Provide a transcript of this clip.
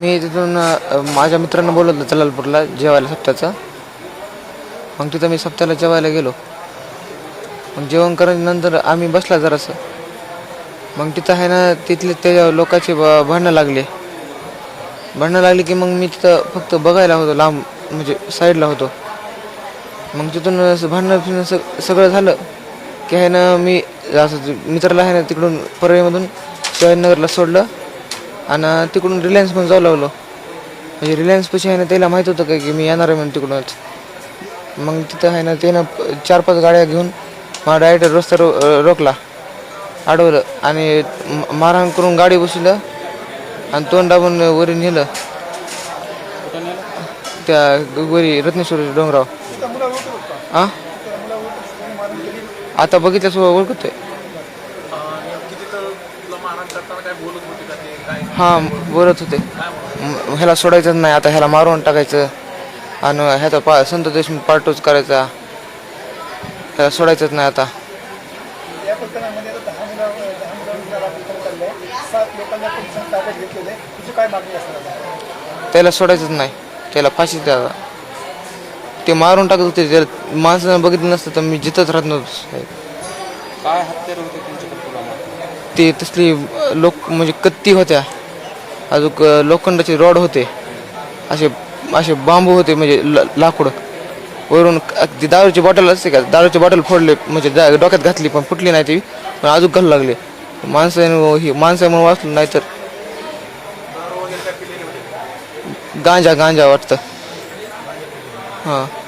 मी तिथून माझ्या मित्रांना बोलवलं जलालपूरला जेवायला सप्त्याचं मग तिथं मी सप्त्याला जेवायला गेलो. मग जेवण करण्यानंतर आम्ही बसला जरासं. मग तिथं आहे ना तिथले त्या लोकांचे ब- भांडणं लागले. भांडणं लागली की मग मी तिथं फक्त बघायला होतो लांब म्हणजे साईडला होतो. मग तिथून असं भांडणं फिरणं सगळं झालं की आहे ना मी असं मित्राला आहे ना तिकडून परळीमधून शिवाजीनगरला सोडलं. आणि तिकडून रिलायन्स पण जाऊ लागलो. म्हणजे रिलायन्सपाशी आहे ना त्याला माहीत होतं काय की मी येणार आहे म्हणून तिकडूनच. मग तिथं आहे ना त्यानं चार पाच गाड्या घेऊन मला डायरेक्ट रस्ता रो रोखला. अडवलं आणि म- मारहाण करून गाडी बसवलं आणि तोंड दाबून वरी नेलं. त्या वरी रत्नेश्वर डोंगराव. हां आता बघितल्यास ओळखतोय हां बोलत होते. ह्याला सोडायचं नाही आता ह्याला मारून टाकायचं. आणि ह्याचा पा संत देशमुख पार्टोच करायचा. ह्याला सोडायचंच नाही आता. या प्रकरणामध्ये आता दहा मुला दहा मुलांना लागू करण्यात आलेलं आहे सात लोकांना पोलिसांनी ताब्यात घेतलेलं. आहे तुझी काय मागणी असणार आहे? त्याला सोडायचंच नाही. त्याला फाशीच द्यावा. ते मारून टाकत होते जर माणसानं बघितलं नसतं तर मी जिथंच राहत नव्हतो साहेब. काय हत्यार होते तुमच्याकडे ते तसली लोक म्हणजे कत्ती होत्या. अजून लोखंडाचे रॉड होते. असे असे बांबू होते म्हणजे ल- लाकूड. वरून ती दारूची बॉटल असते का दारूची बॉटल फोडले म्हणजे दा- डोक्यात घातली पण फुटली नाही ती पण अजून घालू लागले. माणसाने ही माणसामुळे वाचलं नाही तर गांजा गांजा वाटतं. हां.